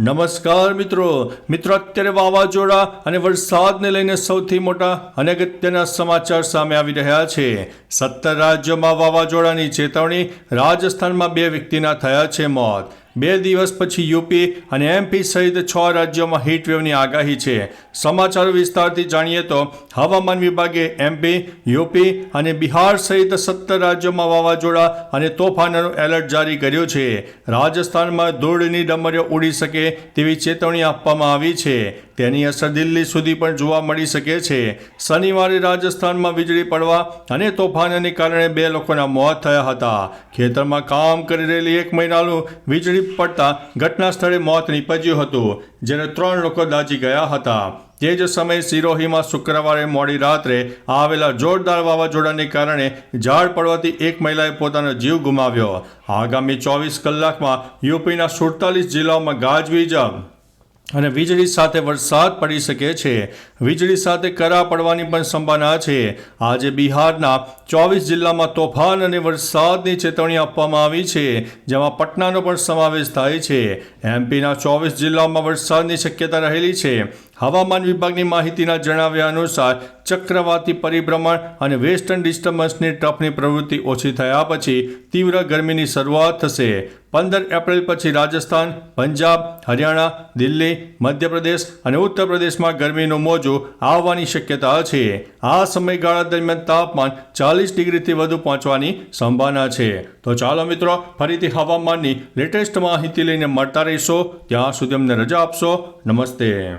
નમસ્કાર મિત્રો. મિત્રો, અત્યારે વાવાઝોડા અને વરસાદને લઈને સૌથી મોટા અને અગત્યના સમાચાર સામે આવી રહ્યા છે. સત્તર રાજ્યોમાં વાવાઝોડાની ચેતવણી રાજસ્થાનમાં બે વ્યક્તિના થયા છે મોત. બે દિવસ પછી યુપી અને એમપી સહિત છ રાજ્યોમાં હીટવેવની આગાહી છે. સમાચારો વિસ્તારથી જાણીએ તો હવામાન વિભાગે એમપી, યુપી અને બિહાર સહિત સત્તર રાજ્યોમાં વાવાઝોડા અને તોફાનનું એલર્ટ જારી કર્યું છે. રાજસ્થાનમાં ધૂળની ડમરીઓ ઉડી શકે તેવી ચેતવણી આપવામાં આવી છે. તેની અસર દિલ્હી સુધી પણ જોવા મળી શકે છે. શનિવારે રાજસ્થાનમાં વીજળી પડવા અને તોફાનને કારણે બે લોકોના મોત થયા હતા. ખેતરમાં કામ કરી રહેલી એક મહિનાનું વીજળી પડતા ઘટના સ્થળે મોત નીપજ્યું હતું જ્યારે ત્રણ લોકો દાજી ગયા હતા. તે જ સમયે સિરોહીમાં શુક્રવારે મોડી રાત્રે આવેલા જોરદાર વાવાઝોડાને કારણે ઝાડ પડવાથી એક મહિલાએ પોતાનો જીવ ગુમાવ્યો. આગામી ચોવીસ કલાકમાં યુપીના સુડતાલીસ જિલ્લાઓમાં ગાજવીજ અને વીજળી સાથે વરસાદ પડી શકે છે. વીજળી સાથે કરા પડવાની પણ સંભાવના છે. આજે બિહારના ચોવીસ જિલ્લામાં તોફાન અને વરસાદની ચેતવણી આપવામાં આવી છે, જેમાં પટનાનો પણ સમાવેશ થાય છે. એમપીના ચોવીસ જિલ્લાઓમાં વરસાદની શક્યતા રહેલી છે. હવામાન વિભાગની માહિતીના જણાવ્યા અનુસાર, ચક્રવાતી પરિભ્રમણ અને વેસ્ટર્ન ડિસ્ટર્બન્સની ટ્રફની પ્રવૃત્તિ ઓછી થયા પછી તીવ્ર ગરમીની શરૂઆત થશે. પંદર એપ્રિલ પછી રાજસ્થાન, પંજાબ, હરિયાણા, દિલ્હી, મધ્યપ્રદેશ અને ઉત્તર પ્રદેશમાં ગરમીનું મોજું આવવાની શક્યતા છે. આ સમયગાળા દરમિયાન તાપમાન ચાલીસ ડિગ્રીથી વધુ પહોંચવાની સંભાવના છે. તો ચાલો મિત્રો, ફરીથી હવામાનની લેટેસ્ટ માહિતી લઈને મળતા રહીશો. ત્યાં સુધી અમને રજા આપશો. નમસ્તે.